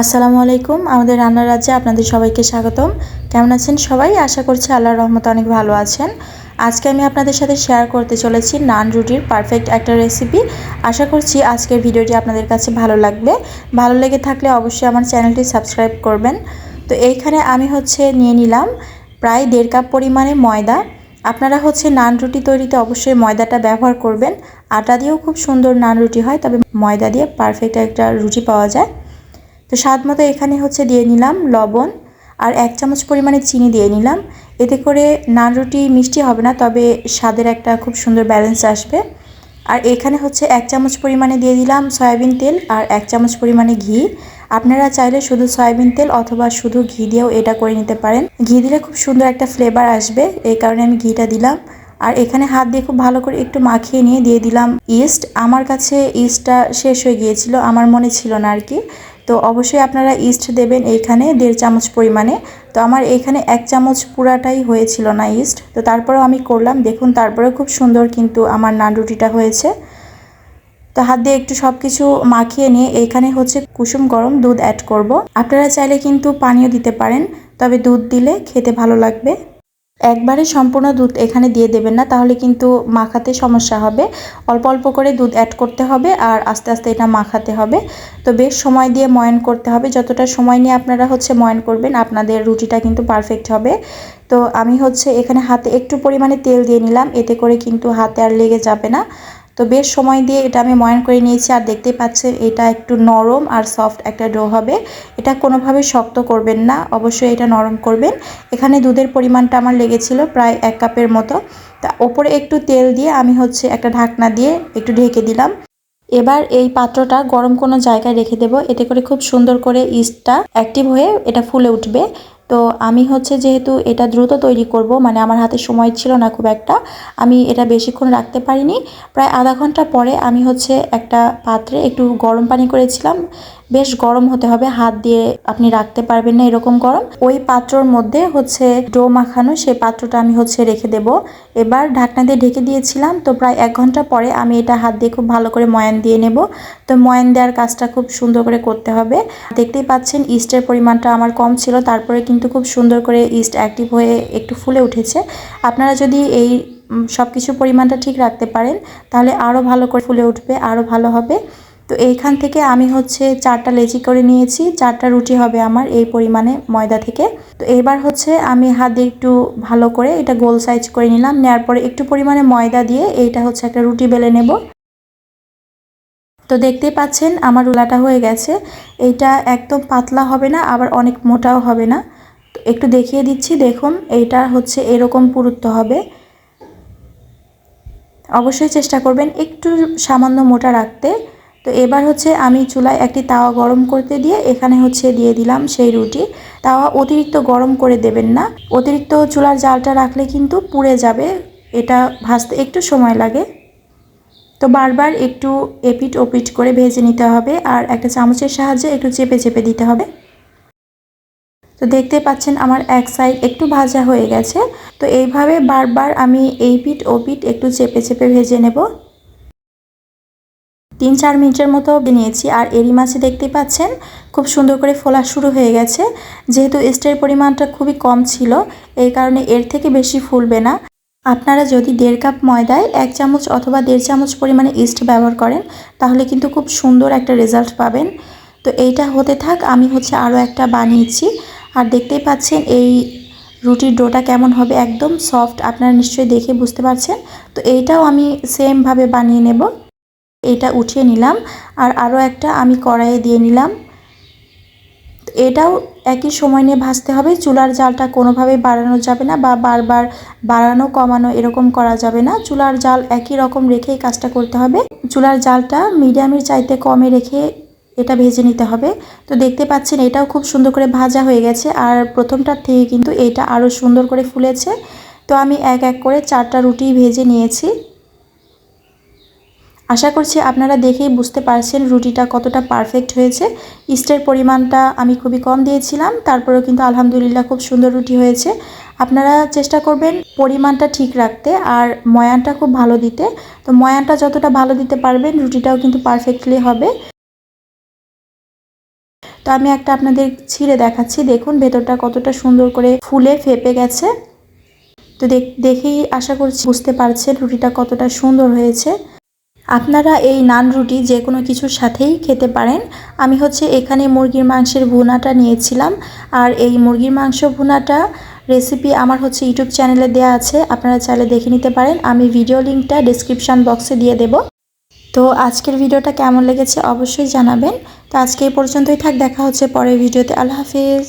আসসালামু আলাইকুম, আমাদের রান্নার রাজ্যে আপনাদের সবাইকে স্বাগতম। কেমন আছেন সবাই? আশা করছি আল্লাহর রহমতে অনেক ভালো আছেন। আজকে আমি আপনাদের সাথে শেয়ার করতে চলেছি নান রুটির পারফেক্ট একটা রেসিপি আশা করছি আজকের ভিডিওটি আপনাদের কাছে ভালো লাগবে। ভালো লেগে থাকলে অবশ্যই আমার চ্যানেলটি সাবস্ক্রাইব করবেন। তো এইখানে আমি হচ্ছে নিয়ে নিলাম প্রায় দেড় কাপ পরিমাণে ময়দা। আপনারা হচ্ছে নান রুটি তৈরিতে অবশ্যই ময়দাটা ব্যবহার করবেন। আটা দিয়েও খুব সুন্দর নান রুটি হয়, তবে ময়দা দিয়ে পারফেক্ট একটা রুটি পাওয়া যায়। তো স্বাদ মতো এখানে হচ্ছে দিয়ে নিলাম লবণ আর এক চামচ পরিমাণে চিনি দিয়ে নিলাম। এতে করে নান রুটি মিষ্টি হবে না, তবে স্বাদের একটা খুব সুন্দর ব্যালেন্স আসবে। আর এখানে হচ্ছে এক চামচ পরিমাণে দিয়ে দিলাম সয়াবিন তেল আর এক চামচ পরিমাণে ঘি। আপনারা চাইলে শুধু সয়াবিন তেল অথবা শুধু ঘি দিয়েও এটা করে নিতে পারেন। ঘি দিলে খুব সুন্দর একটা ফ্লেভার আসবে, এই কারণে আমি ঘিটা দিলাম। আর এখানে হাত দিয়ে খুব ভালো করে একটু মাখিয়ে নিয়ে দিয়ে দিলাম ইস্ট আমার কাছে ইস্টটা শেষ হয়ে গিয়েছিল, আমার মনে ছিল না আর কি। তো অবশ্যই আপনারা ইস্ট দেবেন এইখানে দেড় চামচ পরিমাণে। তো আমার এখানে এক চামচ পুরাটাই হয়েছিল না ইস্ট। তো তারপরেও আমি করলাম। দেখুন তারপরে খুব সুন্দর কিন্তু আমার নান রুটিটা হয়েছে। তো হাত দিয়ে একটু সব কিছু মাখিয়ে নিয়ে এইখানে হচ্ছে কুসুম গরম দুধ অ্যাড করব। আপনারা চাইলে কিন্তু পানীয় দিতে পারেন, তবে দুধ দিলে খেতে ভালো লাগবে। একবারে সম্পূর্ণ দুধ এখানে দিয়ে দেবেন না, তাহলে কিন্তু মাখাতে সমস্যা হবে। অল্প অল্প করে দুধ অ্যাড করতে হবে আর আস্তে আস্তে এটা মাখাতে হবে। তো বেশ সময় দিয়ে ময়ন করতে হবে। যতটা সময় নিয়ে আপনারা হচ্ছে ময়ন করবেন, আপনাদের রুটিটা কিন্তু পারফেক্ট হবে। তো আমি হচ্ছে এখানে হাতে একটু পরিমাণে তেল দিয়ে নিলাম, এতে করে কিন্তু হাতে আর লেগে যাবে না। তো বেশ সময় দিয়ে এটা আমি ময়ন করে নিয়েছি, আর দেখতে পাচ্ছেন এটা একটু নরম আর সফট একটা ডো হবে। এটা কোনোভাবে শক্ত করবেন না, অবশ্যই এটা নরম করবেন। এখানে দুধের পরিমাণটা আমার লেগেছিল প্রায় এক কাপের মতো। তা ওপরে একটু তেল দিয়ে আমি হচ্ছে একটা ঢাকনা দিয়ে একটু ঢেকে দিলাম। এবার এই পাত্রটা গরম কোনো জায়গায় রেখে দেব, এতে করে খুব সুন্দর করে ইস্টটা অ্যাক্টিভ হয়ে এটা ফুলে উঠবে। তো আমি হচ্ছে যেহেতু এটা দ্রুত তৈরি করব মানে আমার হাতে সময় ছিল না খুব একটা, আমি এটা বেশিক্ষণ রাখতে পারিনি। প্রায় আধা ঘণ্টা পরে আমি হচ্ছে একটা পাত্রে একটু গরম পানি করেছিলাম বেশ গরম হতে হবে, হাত দিয়ে আপনি রাখতে পারবেন না এরকম গরম। ওই পাত্রর মধ্যে হচ্ছে ডো মাখানো, সেই পাত্রটা আমি হচ্ছে রেখে দেব। এবার ঢাকনা দিয়ে ঢেকে দিয়েছিলাম, তো প্রায় এক ঘণ্টা পরে আমি এটা হাত দিয়ে খুব ভালো করে ময়ান দিয়ে নেব। তো ময়ান দেওয়ার কাজটা খুব সুন্দর করে করতে হবে। দেখতেই পাচ্ছেন ইস্টের পরিমাণটা আমার কম ছিল, তারপরে কিন্তু খুব সুন্দর করে ইস্ট অ্যাক্টিভ হয়ে একটু ফুলে উঠেছে। আপনারা যদি এই সব কিছু পরিমাণটা ঠিক রাখতে পারেন, তাহলে আরও ভালো করে ফুলে উঠবে আরও ভালো হবে। তো এইখান থেকে আমি হচ্ছে চারটা লেচি করে নিয়েছি, চারটা রুটি হবে আমার এই পরিমাণে ময়দা থেকে। তো এবার হচ্ছে আমি হাত একটু ভালো করে এটা গোল সাইজ করে নিলাম নেওয়ার পরে একটু পরিমাণে ময়দা দিয়ে এইটা হচ্ছে একটা রুটি বেলে নেব। তো দেখতেই পাচ্ছেন আমার রুলাটা হয়ে গেছে, এইটা একদম পাতলা হবে না, আবার অনেক মোটাও হবে না। তো একটু দেখিয়ে দিচ্ছি, দেখুন এইটা হচ্ছে এরকম পুরুত্ব হবে। অবশ্যই চেষ্টা করবেন একটু সামান্য মোটা রাখতে। তো এবার হচ্ছে আমি চুলায় একটি তাওয়া গরম করতে দিয়ে এখানে হচ্ছে দিয়ে দিলাম সেই রুটি। তাওয়া অতিরিক্ত গরম করে দেবেন না। অতিরিক্ত চুলার জালটা রাখলে কিন্তু পুড়ে যাবে। এটা ভাজতে একটু সময় লাগে। তো বারবার একটু এপিট ওপিট করে ভেজে নিতে হবে আর একটা চামচের সাহায্যে একটু চেপে চেপে দিতে হবে। তো দেখতে পাচ্ছেন আমার এক সাইড একটু ভাজা হয়ে গেছে। তো এইভাবে বারবার আমি এই পিঠ ও পিঠ একটু চেপে চেপে ভেজে নেব। তিন চার মিনিটের মতো নিয়েছি আর এরি মাছে দেখতে পাচ্ছেন খুব সুন্দর করে ফোলা শুরু হয়ে গেছে। যেহেতু স্টের পরিমাণটা খুবই কম ছিল, এই কারণে এর থেকে বেশি ফুলবে না। আপনারা যদি দেড় কাপ ময়দায় এক চামচ অথবা দেড় চামচ পরিমাণে ইস্ট ব্যবহার করেন, তাহলে কিন্তু খুব সুন্দর একটা রেজাল্ট পাবেন। তো এইটা হতে থাক, আমি হচ্ছে আরও একটা বানিয়েছি। আর দেখতেই পাচ্ছেন এই রুটির ডোটা কেমন হবে, একদম সফট, আপনারা নিশ্চয়ই দেখে বুঝতে পারছেন। তো এইটাও আমি সেমভাবে বানিয়ে নেব। এটা উঠিয়ে নিলাম আর আরও একটা আমি কড়াইয়ে দিয়ে নিলাম। এটাও একই সময় নিয়ে ভাজতে হবে। চুলার জালটা কোনোভাবেই বাড়ানো যাবে না বা বারবার বাড়ানো, কমানো এরকম করা যাবে না। চুলার জাল একই রকম রেখেই কাজটা করতে হবে। চুলার জালটা মিডিয়ামের চাইতে কমে রেখে এটা ভেজে নিতে হবে। তো দেখতে পাচ্ছেন এটাও খুব সুন্দর করে ভাজা হয়ে গেছে আর প্রথমটার থেকে কিন্তু এটা আরও সুন্দর করে ফুলেছে। তো আমি এক এক করে চারটা রুটি ভেজে নিয়েছি। আশা করছি আপনারা দেখেই বুঝতে পারছেন রুটিটা কতটা পারফেক্ট হয়েছে। ইস্টের পরিমাণটা আমি খুবই কম দিয়েছিলাম, তারপরেও কিন্তু আলহামদুলিল্লাহ খুব সুন্দর রুটি হয়েছে। আপনারা চেষ্টা করবেন পরিমাণটা ঠিক রাখতে আর ময়ানটা খুব ভালো দিতে। তো ময়ানটা যতটা ভালো দিতে পারবেন, রুটিটাও কিন্তু পারফেক্টলি হবে। তো আমি একটা আপনাদের ছিঁড়ে দেখাচ্ছি, দেখুন ভেতরটা কতটা সুন্দর করে ফুলে ফেপে গেছে। তো দেখেই আশা করছি বুঝতে পারছেন রুটিটা কতটা সুন্দর হয়েছে। আপনারা এই নান রুটি যে কোনো কিছুর সাথেই খেতে পারেন। আমি হচ্ছে এখানে মুরগির মাংসের ভুনাটা নিয়েছিলাম। আর এই মুরগির মাংস ভুনাটা রেসিপি আমার হচ্ছে ইউটিউব চ্যানেলে দেওয়া আছে। আপনারা চাইলে দেখে নিতে পারেন। আমি ভিডিও লিঙ্কটা ডিসক্রিপশান বক্সে দিয়ে দেব। তো আজকের ভিডিওটা কেমন লেগেছে অবশ্যই জানাবেন। তো আজকে এই পর্যন্তই থাক। দেখা হচ্ছে পরের ভিডিওতে। আল্লাহ হাফিজ।